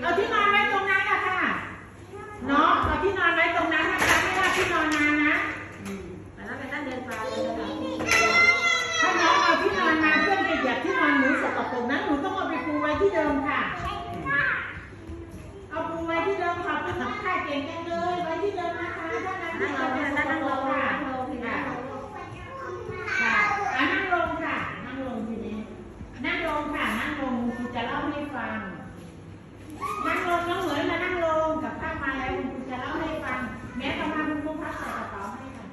เอาที่นอนไว้ตรงนั้นอะค่ะเนาะเอาที่นอนไว้ตรงนั้นนะคะไม่ว่าที่นอนนานนะแต่ถ้าเป็นนั่งเดินฟ้าเลยนะคะถ้าน้องเอาที่นอนมาเพื่อนไปเหยียบที่นอนหนูสกปรกนั้นหนูต้องเอาไปปูไว้ที่เดิมค่ะ เอาปูไว้ที่เดิมค่ะเป็นสัมภาษณ์เก่งจังเลยไว้ที่เดิมนะคะถ้านั้นนั่ที่งลเรางเป็นสนั่งกนั่งปลรก ง ค่ะ นั่งลงพี่นั่งลง ค่ะอะนั่งลงค่ะ นั่งลงทีนี้ นั่งลงค่ะ นั่งลงครูจะเล่าให้ฟัง นั่งลงน้องเหมือนมานั่งลงกับข้าวมาแล้วคุณครูจะเล่าให้ฟัง แม้ต่อมาคุณครูพักใส่กระเป๋าให้ค่ะ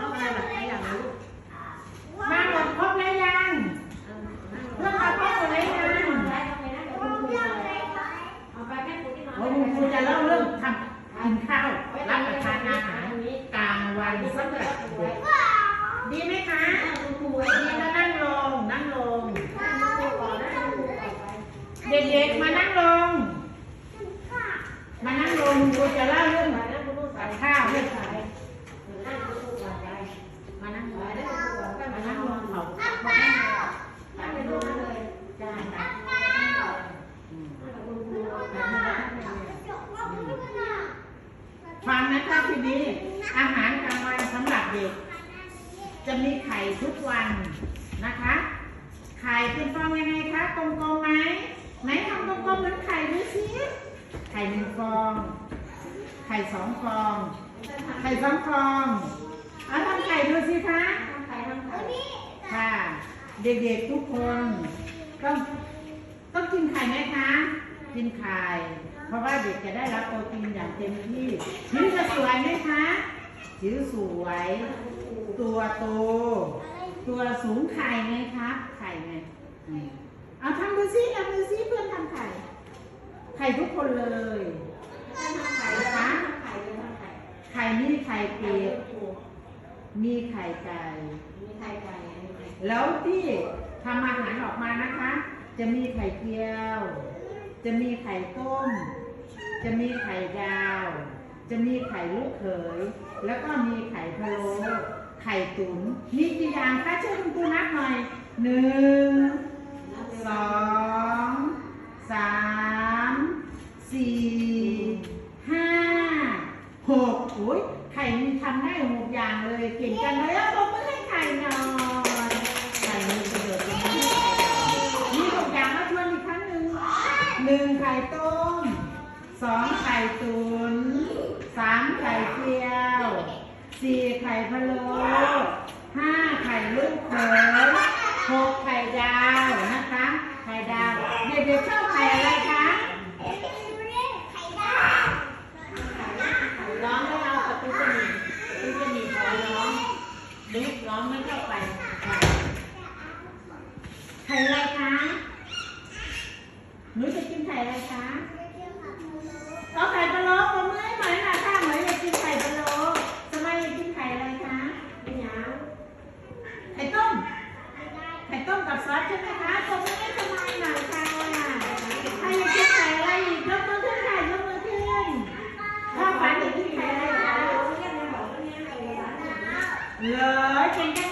ต้องอะไรแบบไหนอย่างรู้ มาหมดครบแล้วยัง เพื่อนมาครบหมดแล้วยัง เอาไปแค่ปูที่นอน โอ้คุณครูจะเล่าเรื่องทำกินข้าวรับประทานอาหารก ลางวันสำหรับเด็กดีไหมคะดูดีแล้วนั่งลง นั่งลง เด็กๆ มานั่งลง มานั่งลงครูจะเล่าเรื่องกับข้าวเรื่องใส่นั่งดูก่อนไมานั่งไปนั่งดูก่อนก็มามานั่งลงเขาเขานั่งไปดูนั่นเลยจ้าจ้านฟังกับคุณครูนั่งแล้วนั่งเลยฟังนะคะทีอาหาร เด็ก จะมีไข่ทุกวันนะคะ ไข่เป็นฟองยังไงคะกลมๆไหมไหนทำกลมๆเหมือนไข่ดูสิไข่หนึ่งฟอง ไข่สองฟอง ไข่สองฟองเอาทำไข่ดูสิคะทำไข่ทำไข่ค่ะ เด็กๆทุกคนต้องต้องกินไข่ไหมคะ กินไข่ เพราะว่าเด็กจะได้รับโปรตีนอย่างเต็มที่ผิวจะสวยไหมคะ ผิวสวย ตัวโต ตัวสูงไข่ไงครับ ไข่ไงอืมเอาทำดูซิเอาดูซิเพื่อนทำไข่ ไข่ทุกคนเลยทำไข่เลยทำไข่เลยทำไข่ไข่นี่ไข่เป็ดมีไข่ไก่มีไข่ไก่แล้วที่ทำอาหารออกมานะคะ จะมีไข่เจียว จะมีไข่ต้ม จะมีไข่ดาว จะมีไข่ลูกเขยแล้วก็มีไข่พะโล้ไข่ตุ๋นมีกี่อย่างคะช่วยคุณครูนับหน่อยหนึ่งสองสามสี่ห้าหกโอ้ยไข่มีทำได้หกอย่างเลยเก่งจังเลยเอาตบมือให้ไข่หน่อยไข่มีประโยชน์เป็นที่ไข่ดาวมีหกอย่างแล้วทวนอีกครั้งหนึ่งหนึ่งไข่ต้ม สองไข่ตุ๋นสามไข่เจียวสี่ไข่พะโล้ห้าไข่ลูกเขยหกไข่ดาวนะคะ ไข่ดาวเด็กๆชอบไข่อะไรคะร้องไม่เอากับตูจะหนีตูจะหนีขอร้องเด็กร้องไม่เข้าไปค่ไข่อะไรคะหนูจะกินไข่อะไรคะ เอาไข่พะโล้ผมไม่ให้หน่อยนะถ้าหน่อยอยากกินไข่พะโล้ทำไมอยากกินไข่อะไรคะเป็นยังไข่ต้ม ไข่ต้มกับซอสใช่ไหมคะผมไม่ได้ทำไมหน่อยค่ะใครอยากกินไข่อะไรอีกยกมือขึ้นค่ะยกมือขึ้นถ้าฝันอยากกินไข่อะไรคะเหรอเก่งจังเลยตรงนี้